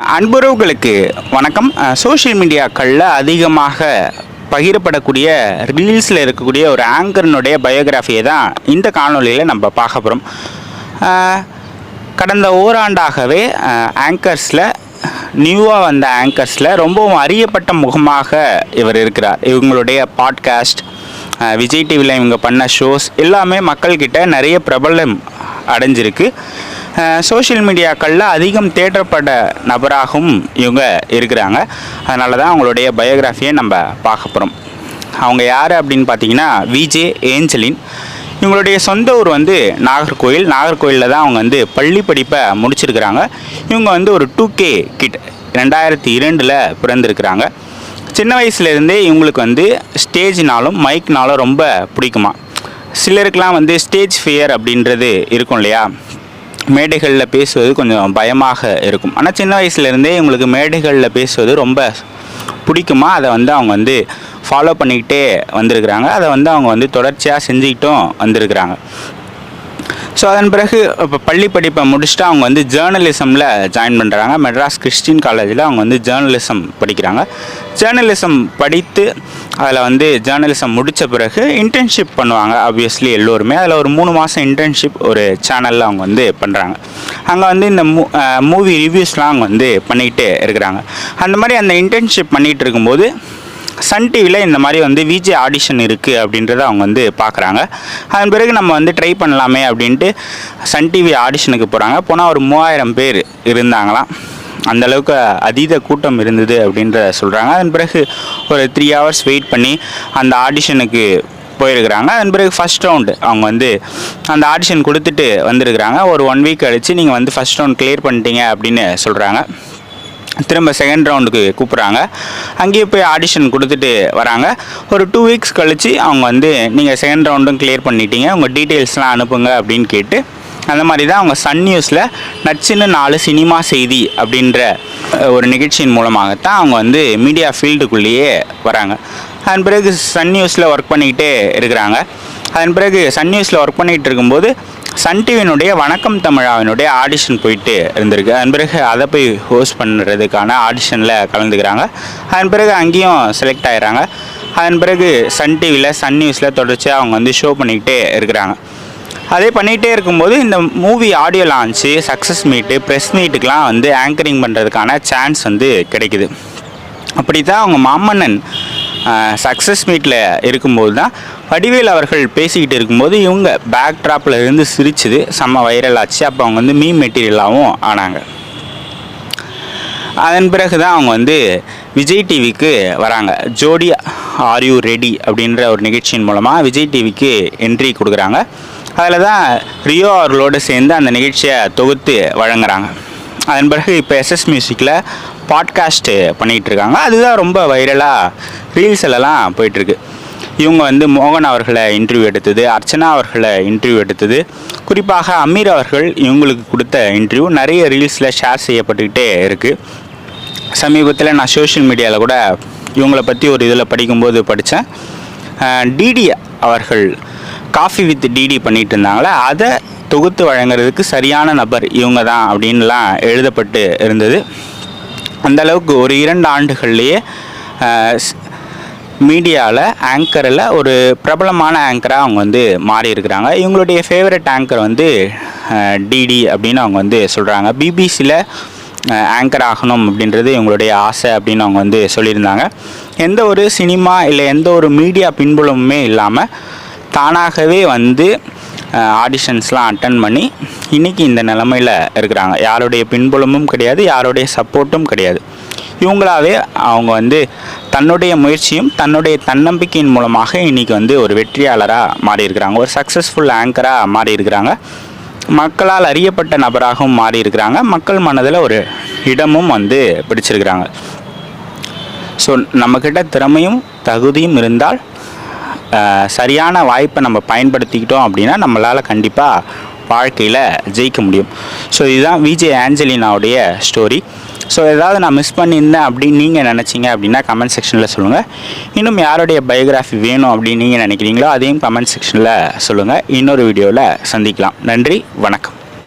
அன்புறவுகளுக்கு வணக்கம். சோஷியல் மீடியாக்களில் அதிகமாக பகிரப்படக்கூடிய ரீல்ஸில் இருக்கக்கூடிய ஒரு ஆங்கர்னுடைய பயோகிராஃபியை தான் இந்த காணொலியில் நம்ம பார்க்க போகிறோம் கடந்த ஓராண்டாகவே ஆங்கர்ஸில் நியூவாக வந்த ஆங்கர்ஸில் ரொம்பவும் அறியப்பட்ட முகமாக இவர் இருக்கிறார். இவங்களுடைய பாட்காஸ்ட் விஜய் டிவியில் இவங்க பண்ண ஷோஸ் எல்லாமே மக்கள்கிட்ட நிறைய பிரபலம் அடைஞ்சிருக்கு. சோஷியல் மீடியாக்களில் அதிகம் தேடப்பட நபராகவும் இவங்க இருக்கிறாங்க. அதனால தான் அவங்களுடைய பயோகிராஃபியை நம்ம பார்க்க போகிறோம் அவங்க யார் அப்படின்னு பார்த்தீங்கன்னா விஜே ஏஞ்சலின். இவங்களுடைய சொந்த ஊர் வந்து நாகர்கோயில் நாகர்கோயிலில் தான் அவங்க வந்து பள்ளி படிப்பை முடிச்சிருக்கிறாங்க. இவங்க வந்து ஒரு டூ கே கிட் ரெண்டாயிரத்தி இரண்டில் பிறந்திருக்கிறாங்க. சின்ன வயசுலேருந்தே இவங்களுக்கு வந்து ஸ்டேஜ்னாலும் மைக்னாலும் ரொம்ப பிடிக்குமா? சிலருக்கெலாம் வந்து ஸ்டேஜ் ஃபியர் அப்படின்றது இருக்கும் இல்லையா? மேடைகளில் பேசுவது கொஞ்சம் பயமாக இருக்கும். ஆனால் சின்ன வயசுலேருந்தே இவங்களுக்கு மேடைகளில் பேசுவது ரொம்ப பிடிக்குமா? அதை வந்து அவங்க வந்து ஃபாலோ பண்ணிக்கிட்டே வந்திருக்கிறாங்க. அதை வந்து அவங்க வந்து தொடர்ச்சியாக செஞ்சுக்கிட்டும் வந்திருக்கிறாங்க. ஸோ அதன் பிறகு இப்போ பள்ளி படிப்பை முடிச்சுட்டு அவங்க வந்து ஜேர்னலிசமில் ஜாயின் பண்ணுறாங்க மெட்ராஸ் கிறிஸ்டின் காலேஜில் அவங்க வந்து ஜேர்னலிசம் படிக்கிறாங்க. ஜேர்னலிசம் படித்து அதில் வந்து ஜேர்னலிசம் முடித்த பிறகு இன்டர்ன்ஷிப் பண்ணுவாங்க ஆப்வியஸ்லி எல்லோருமே. அதில் ஒரு மூணு மாதம் இன்டர்ன்ஷிப் ஒரு சேனலில் அவங்க வந்து பண்ணுறாங்க அங்கே வந்து இந்த மூ மூவி ரிவ்யூஸ்லாம் அவங்க வந்து பண்ணிக்கிட்டே இருக்கிறாங்க. அந்த மாதிரி அந்த இன்டர்ன்ஷிப் பண்ணிகிட்டு இருக்கும்போது சன் டிவியில் இந்த மாதிரி வந்து விஜே ஆடிஷன் இருக்குது அப்படின்றத அவங்க வந்து பார்க்குறாங்க அதன் பிறகு நம்ம வந்து ட்ரை பண்ணலாமே அப்படின்ட்டு சன் டிவி ஆடிஷனுக்கு போகிறாங்க போனால் ஒரு மூவாயிரம் பேர் இருந்தாங்களாம். அந்தளவுக்கு அதீத கூட்டம் இருந்தது அப்படின்ற சொல்கிறாங்க அதன் பிறகு ஒரு த்ரீ ஹவர்ஸ் வெயிட் பண்ணி அந்த ஆடிஷனுக்கு போயிருக்கிறாங்க. அதன் பிறகு ஃபஸ்ட் ரவுண்டு அவங்க வந்து அந்த ஆடிஷன் கொடுத்துட்டு வந்திருக்கிறாங்க. ஒரு ஒன் வீக் கழித்து நீங்கள் வந்து ஃபஸ்ட் ரவுண்ட் கிளியர் பண்ணிட்டீங்க அப்படின்னு சொல்கிறாங்க திரும்ப செகண்ட் ரவுண்டுக்கு கூப்பிட்றாங்க. அங்கேயே போய் ஆடிஷன் கொடுத்துட்டு வராங்க. ஒரு டூ வீக்ஸ் கழித்து அவங்க வந்து நீங்கள் செகண்ட் ரவுண்டும் கிளியர் பண்ணிட்டீங்க. உங்கள் டீட்டெயில்ஸ்லாம் அனுப்புங்க அப்படின்னு கேட்டு அந்த மாதிரி தான் அவங்க சன் நியூஸில் நச்சுன்னு நாலு சினிமா செய்தி அப்படின்ற ஒரு நிகழ்ச்சியின் மூலமாகத்தான் அவங்க வந்து மீடியா ஃபீல்டுக்குள்ளேயே வராங்க. அதன் பிறகு சன் நியூஸில் ஒர்க் பண்ணிக்கிட்டே இருக்கிறாங்க. அதன் பிறகு சன் நியூஸில் ஒர்க் பண்ணிகிட்டு இருக்கும்போது சன் டிவினுடைய வணக்கம் தமிழாவினுடைய ஆடிஷன் போயிட்டு இருந்திருக்கு. அதன் பிறகு அதை போய் ஹோஸ்ட் பண்ணுறதுக்கான ஆடிஷனில் கலந்துக்கிறாங்க. அதன் பிறகு அங்கேயும் செலக்ட் ஆகிறாங்க அதன் பிறகு சன் டிவியில் சன் நியூஸில் தொடர்ச்சியாக அவங்க வந்து ஷோ பண்ணிக்கிட்டே இருக்கிறாங்க. அதே பண்ணிகிட்டே இருக்கும்போது இந்த movie audio launch success meet press மீட்டுக்கெலாம் வந்து ஆங்கரிங் பண்ணுறதுக்கான சான்ஸ் வந்து கிடைக்குது. அப்படி தான் அவங்க மாமன்னன் சக்ஸஸ் மீட்டில் இருக்கும்போது தான் வடிவேல் அவர்கள் பேசிக்கிட்டு இருக்கும்போது இவங்க பேக் ட்ராப்பில் இருந்து சிரிச்சுது. செம்ம வைரல் ஆச்சு. அப்போ அவங்க வந்து மீ மெட்டீரியலாகவும் ஆனாங்க. அதன் பிறகு தான் அவங்க வந்து விஜய் டிவிக்கு வராங்க. ஜோடி ஆர் யூ ரெடி அப்படின்ற ஒரு நிகழ்ச்சியின் மூலமாக விஜய் டிவிக்கு என்ட்ரி கொடுக்குறாங்க. அதில் தான் ரியோ அவர்களோடு சேர்ந்து அந்த நிகழ்ச்சியை தொகுத்து வழங்குறாங்க. அதன் பிறகு இப்போ எஸ்எஸ் மியூசிக்கில் பாட்காஸ்ட்டு பண்ணிகிட்ருக்காங்க அதுதான் ரொம்ப வைரலாக ரீல்ஸ்லலாம் போயிட்டுருக்கு. இவங்க வந்து மோகன் அவர்களை இன்டர்வியூ எடுத்தது அர்ச்சனா அவர்களை இன்டர்வியூ எடுத்தது. குறிப்பாக அமீர் அவர்கள் இவங்களுக்கு கொடுத்த இன்டர்வியூ நிறைய ரீல்ஸில் ஷேர் செய்யப்பட்டுக்கிட்டே இருக்குது சமீபத்தில் நான் சோஷியல் மீடியாவில் கூட இவங்களை பற்றி ஒரு இதில் படிக்கும்போது படித்தேன் டிடி அவர்கள் காஃபி வித் டிடி பண்ணிகிட்டு இருந்தாங்களே அதை தொகுத்து வழங்குறதுக்கு சரியான நபர் இவங்க தான் அப்படின்லாம் எழுதப்பட்டு இருந்தது. அந்த அளவுக்கு ஒரு இரண்டு ஆண்டுகள்லேயே மீடியாவில் ஆங்கரில் ஒரு பிரபலமான ஆங்கராக அவங்க வந்து மாறி இருக்கிறாங்க இவங்களுடைய ஃபேவரட் ஆங்கர் வந்து டிடி அப்படின்னு அவங்க வந்து சொல்கிறாங்க பிபிசியில் ஆங்கர் ஆகணும் அப்படின்றது இவங்களுடைய ஆசை அப்படின்னு அவங்க வந்து சொல்லியிருந்தாங்க. எந்த ஒரு சினிமா இல்லை எந்த ஒரு மீடியா பின்புலமுமே இல்லாமல் தானாகவே வந்து ஆடிஷன்ஸ்லாம் அட்டன் பண்ணி இன்றைக்கி இந்த நிலமையில் இருக்கிறாங்க. யாருடைய பின்புலமும் கிடையாது யாருடைய சப்போர்ட்டும் கிடையாது. இவங்களாவே அவங்க வந்து தன்னுடைய முயற்சியும் தன்னுடைய தன்னம்பிக்கையின் மூலமாக இன்றைக்கி வந்து ஒரு வெற்றியாளராக மாறியிருக்கிறாங்க. ஒரு சக்ஸஸ்ஃபுல் ஆங்கராக மாறியிருக்கிறாங்க. மக்களால் அறியப்பட்ட நபராகவும் மாறியிருக்கிறாங்க. மக்கள் மனதில் ஒரு இடமும் வந்து பிடிச்சிருக்கிறாங்க. ஸோ நம்மக்கிட்ட திறமையும் தகுதியும் இருந்தால் சரியான வாய்ப்பை நம்ம பயன்படுத்திக்கிட்டோம் அப்படின்னா நம்மளால் கண்டிப்பாக வாழ்க்கையில் ஜெயிக்க முடியும். ஸோ இதுதான் விஜே ஆஞ்சலினாவுடைய ஸ்டோரி ஸோ ஏதாவது நான் மிஸ் பண்ணியிருந்தேன் அப்படின்னு நீங்கள் நினச்சிங்க அப்படின்னா கமெண்ட் செக்ஷனில் சொல்லுங்கள் இன்னும் யாருடைய பயோகிராஃபி வேணும் அப்படின்னு நீங்கள் நினைக்கிறீங்களோ அதையும் கமெண்ட் செக்ஷனில் சொல்லுங்கள் இன்னொரு வீடியோவில் சந்திக்கலாம். நன்றி வணக்கம்.